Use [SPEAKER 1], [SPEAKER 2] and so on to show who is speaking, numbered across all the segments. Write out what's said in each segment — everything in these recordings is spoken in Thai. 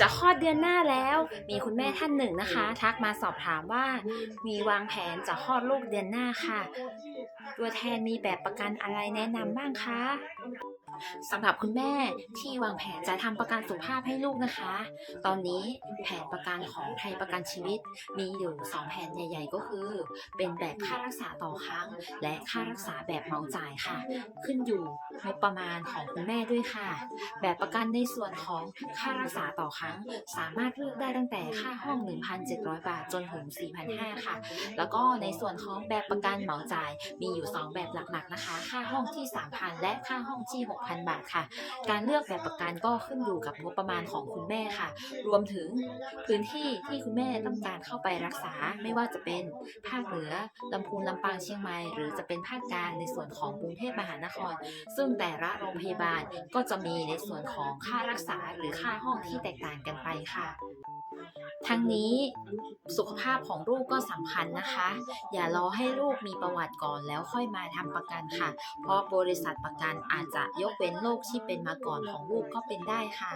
[SPEAKER 1] จะคลอดเดือนหน้าแล้ว มีคุณแม่ท่านหนึ่งนะคะ ทักมาสอบถามว่า มีวางแผนจะคลอดลูกเดือนหน้าค่ะ ตัวแทนมีแบบประกันอะไรแนะนำบ้างคะ สำหรับคุณแม่ที่วางแผนจะทำประกันสุขภาพให้ลูกนะคะ ตอนนี้แผนประกันของไทยประกันชีวิต มีอยู่ 2 แผนใหญ่ ๆ ก็คือ เป็นแบบค่ารักษาต่อครั้ง และค่ารักษาแบบเหมาจ่ายค่ะ ขึ้นอยู่งบประมาณของคุณแม่ด้วยค่ะ แบบประกันในส่วนของค่ารักษาต่อครั้ง สามารถเลือกได้ตั้งแต่ค่าห้อง 1,700 บาทจนถึง 4,500 ค่ะ แล้วก็ในส่วนของแบบประกันเหมาจ่ายมีอยู่ 2 แบบหลักๆนะคะ ค่าห้องที่ 3,000 และค่าห้องที่ 6,000บาทค่ะ การเลือกแบบประกันก็ขึ้นอยู่กับงบประมาณของคุณแม่ค่ะ รวมถึงพื้นที่ที่คุณแม่ต้องการเข้าไปรักษาไม่ว่าจะเป็นภาคเหนือลำพูนลำปางเชียงใหม่หรือจะเป็นภาคกลางในส่วนของกรุงเทพมหานคร ซึ่งแต่ละโรงพยาบาลก็จะมีในส่วนของค่ารักษาหรือค่าห้องที่แตกต่างกันไปค่ะ ทั้งนี้สุขภาพของลูกก็สำคัญนะคะ อย่ารอให้ลูกมีประวัติก่อนแล้วค่อยมาทำประกันค่ะ เพราะบริษัทประกันอาจจะยกเว้นโรคที่เป็นมาก่อนของลูกก็เป็นได้ค่ะ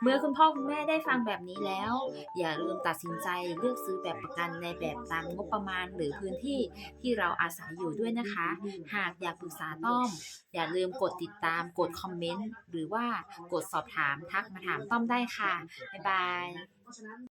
[SPEAKER 1] เมื่อคุณพ่อคุณแม่ได้ฟังแบบนี้แล้ว อย่าลืมตัดสินใจเลือกซื้อแบบประกันในแบบตามงบประมาณหรือพื้นที่ที่เราอาศัยอยู่ด้วยนะคะ หากอยากปรึกษาต้อม อย่าลืมกดติดตามกดคอมเมนต์หรือว่ากดสอบถามทักมาถามต้อมได้ค่ะ บ๊ายบาย ฉะ